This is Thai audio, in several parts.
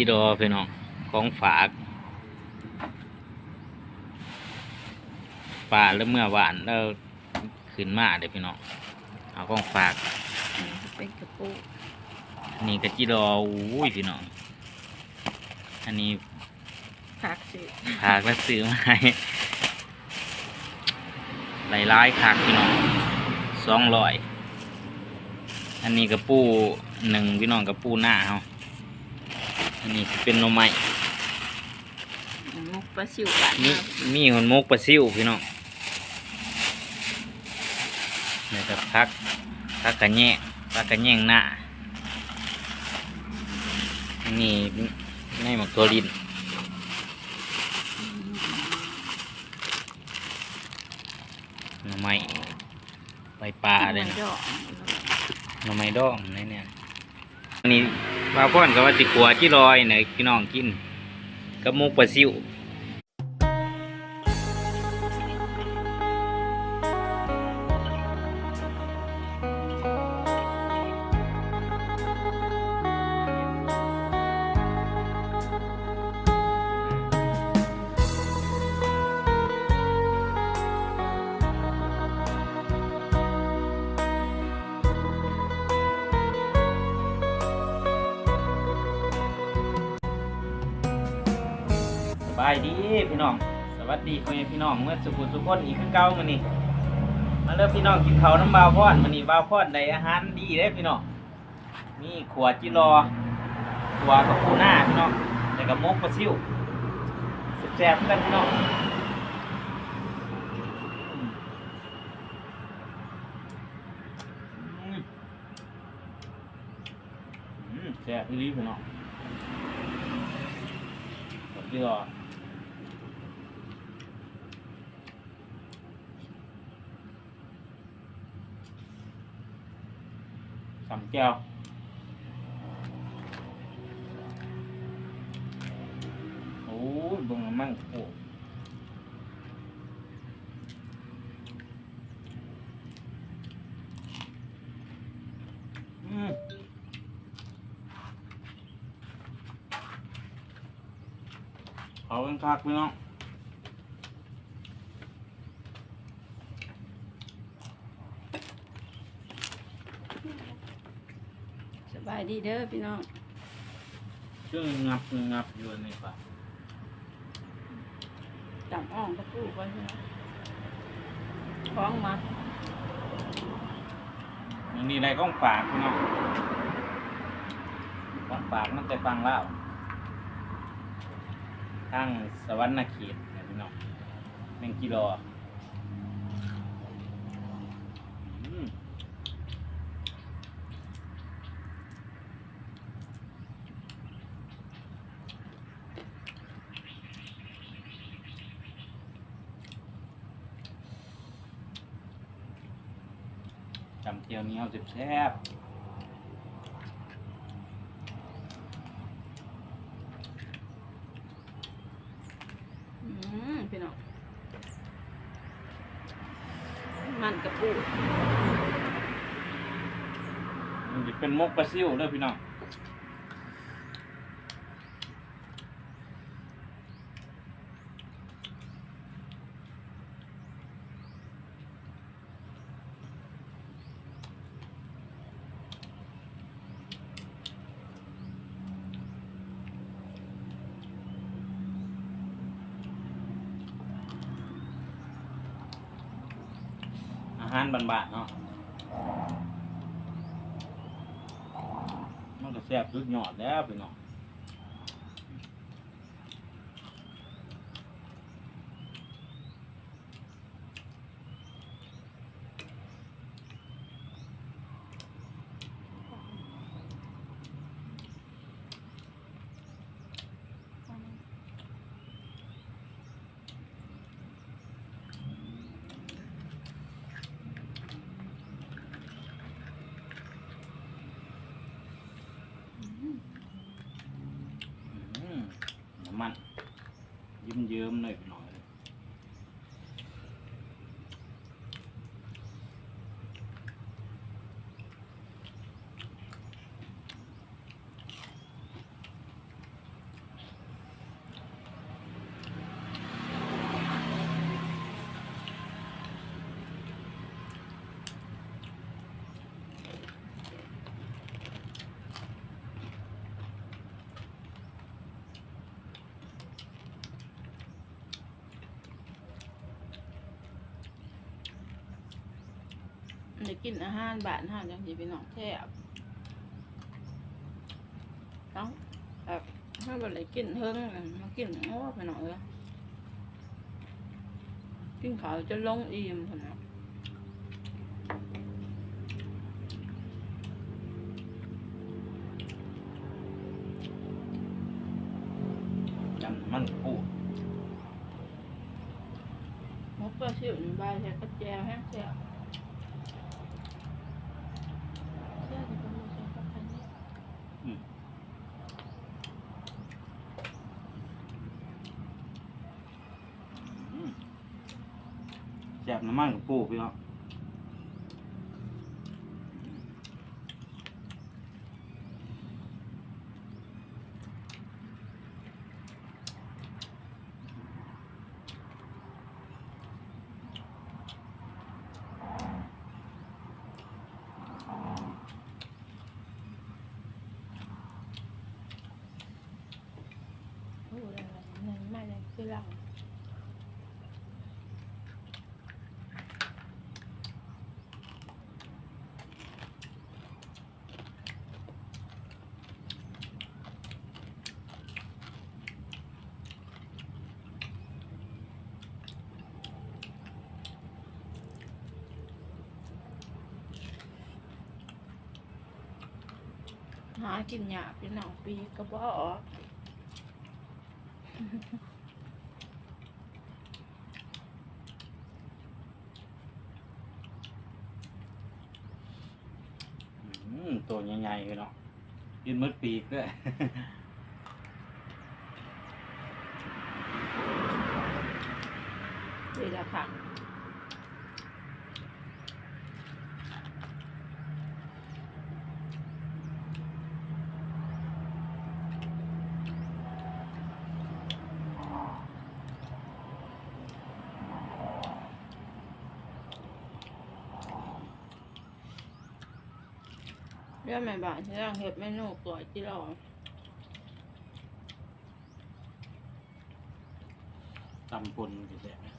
จีดอพี่น้องของฝากป่าแล้วเมื่อวานแล้วขึ้นมาเดี๋ยวพี่น้องเอาของฝากเป็นกระปุกอันนี้ก็จีดออุ้ยพี่น้องอันนี้ผักสิฝากแล้วซื้อมาให้หลายร้ายคักพี่น้องสองร้อยอันนี้กระปูหนึ่งพี่น้องกระปูหน้าเฮา อันนี้สิเป็นหนมไม้มุกปลาซิวกันมีมีหนมกปลาซิวพี่น้องเนี่ยก็พักพักกระแยงพักกระแยงหน้าอันนี้ในหมกตัวลินหน่อไม้ใบปลาเลยนะดอกหน่อไม้ดองนี่เนี่ย อันนี้ปลาพ่อนก็ว่าสิขัวจีรอยเนี่ยพี่น้องกินกับมุกปลาซิว บายดีพี่น้อง สวัสดีพ่อแม่พี่น้องเมื่อสุขุสุขคนอีกคือเก่ามื้อนี้มาเริ่มพี่น้องกินเขาน้ำบาวพอนมื้อนี้บาวพอนได้อาหารดีเด้พี่น้องมีขวดจิรอขวดกับปูหน้าพี่น้องแล้วก็หมกปลาซิวแซ่บกันพี่น้องแซ่บอีหลีพี่น้องผมที่รอ สามแก้วโอ้ยบงมั่งโอ้เอาเป็นคักพี่น้องายดีเด้อพี่น้องซึ่งงับงับอยู่ในปากจับอ่องกระปุกไว้พี่น้องคล้องมัดมันนี่ได้ก้องฝากพี่น้องของฝากมันแต่ฟังเล่าวทางสวรรค์นาเขีดเนี่ยพี่น้องแมงกิโล จำเที่ยวนี้เอาสิบแซ่บอืมพี่น้องมันกระปุกมันจะเป็นมกปลาซิวเด้อพี่น้อง อาหารบานๆเนาะมันก็แซ่บสุดยอดแล้วพี่น้องอืมน้ำมัน ยิ้มเยิ้มๆหน่อยพี่น้องเลยได้กินอาหารบ้านเฮาจังซี่พี่น้องแซ่บต้องแบบถ้าบ่ได้กินเฮิงมากินโอ้พี่น้องเอ้ยกินข้าวจะลงอิ่มพุ่นน่ะจำมันปูมกปลาซิวนี่บายแท้กระแจวแห้งแซ่บแซ่บนี่ก็บ่ใส่ผักอันนี้ อืมแซ่บน้ำมันกับปูพี่น้อง嗯โอ้ได้แล้วนั่นมาเลยคือเรา หากินยากพี่น้องปีกระเพาะออกตัวใหญ่ๆพี่น้องกินมืดปีกด้วยนี่แหละค่ะ เรื่องใหม่บ้านที่เราเห็ดเมนูก๋วยที่เราตำปนกันแซ่บนะ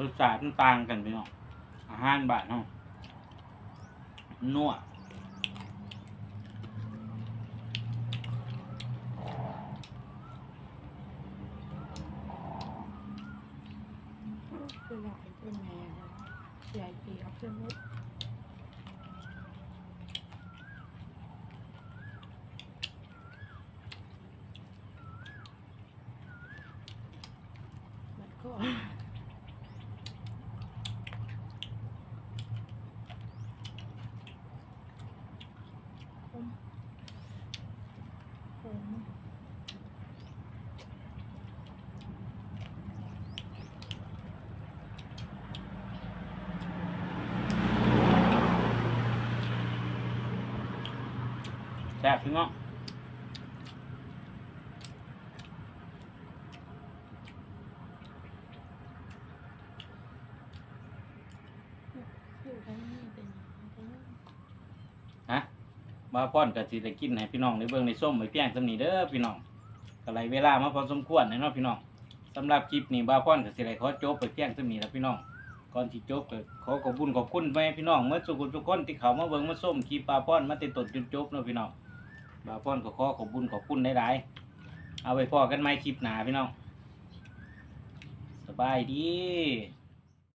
รสชาติมันต่างกันพี่น้องอาหารบ้านเนาะนัวคือเราเป็นแม่ใหญ่ปีเอาเพื่อนลูกมันก็ ผมผม แซ่บพี่น้องอยู่ทั้งนี้เป็นทั้งนี้ฮะมาป้อนกับสิได้กินให้พี่น้องได้เบิ่งในส้มไว้เพียงสำนีเด้อพี่น้องก็เลยเวลามาพอสมควรน่เนาะพี่น้องสำหรับคลิปนี้บาป้อนกับสิได้ขอจบไปเพียงสำนีแล้วพี่น้องก่อนที่จบก็ขอขอบคุณขอบคุณแม่พี่น้องเมื่อสุขุทุกคนที่เขามาเบิ่งมาส้มคลิปบาป้อนมาติดตดจนจบเนาะพี่น้อง บาป้อนก็ขอขอบบุญขอบคุณหลายๆเอาไว้พอกันไหม่คลิปหนาพี่น้อง สบายดี